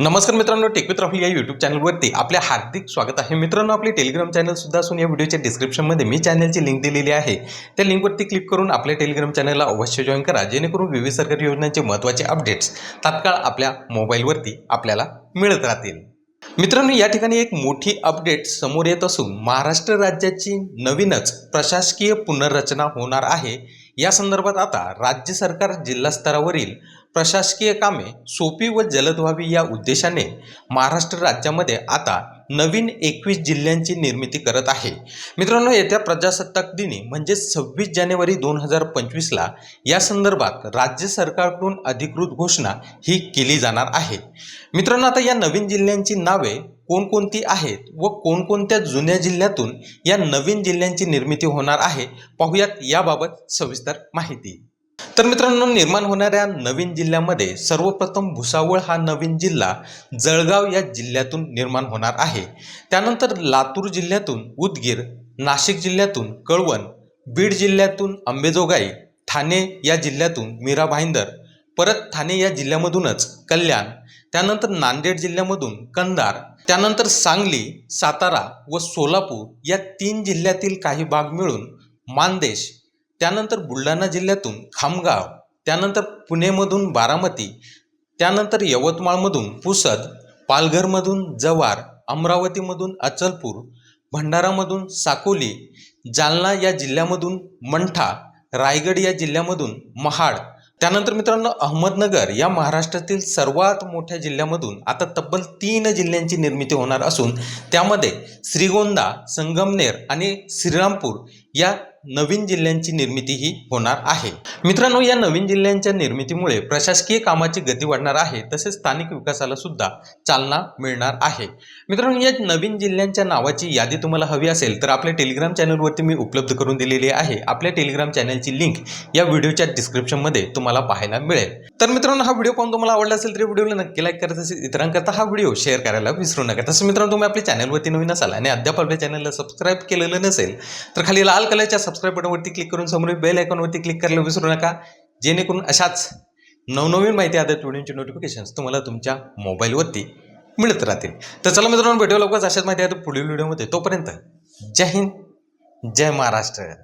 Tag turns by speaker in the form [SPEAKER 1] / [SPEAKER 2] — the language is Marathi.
[SPEAKER 1] नमस्कार मित्रांनो टेकवित राहुल या यूट्यूब चॅनलवरती आपले हार्दिक स्वागत आहे. मित्रांनो आपले टेलिग्राम चॅनल सुद्धा असून या व्हिडिओच्या डिस्क्रिप्शनमध्ये मी चॅनलची लिंक दिलेली आहे. त्या लिंकवरती क्लिक करून आपल्या टेलिग्राम चॅनलला अवश्य जॉईन करा जेणेकरून विविध सरकारी योजनांचे महत्त्वाचे अपडेट्स तात्काळ आपल्या मोबाईलवरती आपल्याला मिळत राहतील. मित्रांनो या ठिकाणी एक मोठी अपडेट समोर येत असून महाराष्ट्र राज्याची नवीनच प्रशासकीय पुनर्रचना होणार आहे. या संदर्भात आता राज्य सरकार जिल्हा स्तरावरील प्रशासकीय कामे सोपी व जलद व्हावी या उद्देशाने महाराष्ट्र राज्यामध्ये आता नवीन एकवीस जिल्ह्यांची निर्मिती करत आहे. मित्रांनो येत्या प्रजासत्ताक दिनी म्हणजे सव्वीस जानेवारी दोन हजार पंचवीसला या संदर्भात राज्य सरकारकडून अधिकृत घोषणा ही केली जाणार आहे. मित्रांनो आता या नवीन जिल्ह्यांची नावे कोणकोणती आहेत व कोणकोणत्या जुन्या जिल्ह्यातून या नवीन जिल्ह्यांची निर्मिती होणार आहे पाहूयात याबाबत सविस्तर माहिती. तर मित्रांनो निर्माण होणाऱ्या नवीन जिल्ह्यामध्ये सर्वप्रथम भुसावळ हा नवीन जिल्हा जळगाव या जिल्ह्यातून निर्माण होणार आहे. त्यानंतर लातूर जिल्ह्यातून उदगीर नाशिक जिल्ह्यातून कळवण बीड जिल्ह्यातून अंबेजोगाई ठाणे या जिल्ह्यातून मीरा भाईंदर परत ठाणे या जिल्ह्यामधूनच कल्याण त्यानंतर नांदेड जिल्ह्यामधून कंधार त्यानंतर सांगली सातारा व सोलापूर या तीन जिल्ह्यातील काही भाग मिळून मानदेश त्यानंतर बुलढाणा जिल्ह्यातून खामगाव त्यानंतर पुणेमधून बारामती त्यानंतर यवतमाळमधून पुसद पालघरमधून जव्हार अमरावतीमधून अचलपूर भंडारामधून साकोली जालना या जिल्ह्यामधून मंठा रायगड या जिल्ह्यामधून महाड त्यानंतर मित्रांनो अहमदनगर या महाराष्ट्रातील सर्वात मोठ्या जिल्ह्यामधून आता तब्बल तीन जिल्ह्यांची निर्मिती होणार असून त्यामध्ये श्रीगोंदा संगमनेर आणि श्रीरामपूर या नवीन जिल्ह्यांची निर्मितीही होणार आहे. मित्रांनो या नवीन जिल्ह्यांच्या निर्मितीमुळे प्रशासकीय कामाची गती वाढणार आहे तसेच स्थानिक विकासाला सुद्धा चालना मिळणार आहे. मित्रांनो या नवीन जिल्ह्यांच्या नावाची यादी तुम्हाला हवी असेल तर आपल्या टेलिग्राम चॅनलवरती मी उपलब्ध करून दिलेली आहे. आपल्या टेलिग्राम चॅनलची लिंक या व्हिडिओच्या डिस्क्रिप्शनमध्ये तुम्हाला पाहायला मिळेल. तर मित्रांनो हा व्हिडिओ पाहून तुम्हाला आवडला असेल तर व्हिडिओला नक्की लाईक करत असेल इतरांकरता हा व्हिडिओ शेअर करायला विसरू नका. तसं मित्रांनो तुम्ही आपल्या चॅनलवरती नवीन असाल आणि अद्याप आपल्या चॅनलला सबस्क्राईब केलेलं नसेल तर खाली लाल कलरच्या सबस्क्राईब बटनवरती क्लिक करून समोर बेल आयकॉनवरती क्लिक करायला विसरू नका. जेणेकरून अशाच नवनवीन माहिती आधारित व्हिडिओचे नोटिफिकेशन्स तुम्हाला तुमच्या मोबाईलवरती मिळत राहतील. तर चला मित्रांनो भेटू लवकरच अशाच माहिती आहे पुढील व्हिडिओमध्ये तोपर्यंत जय हिंद जय महाराष्ट्र.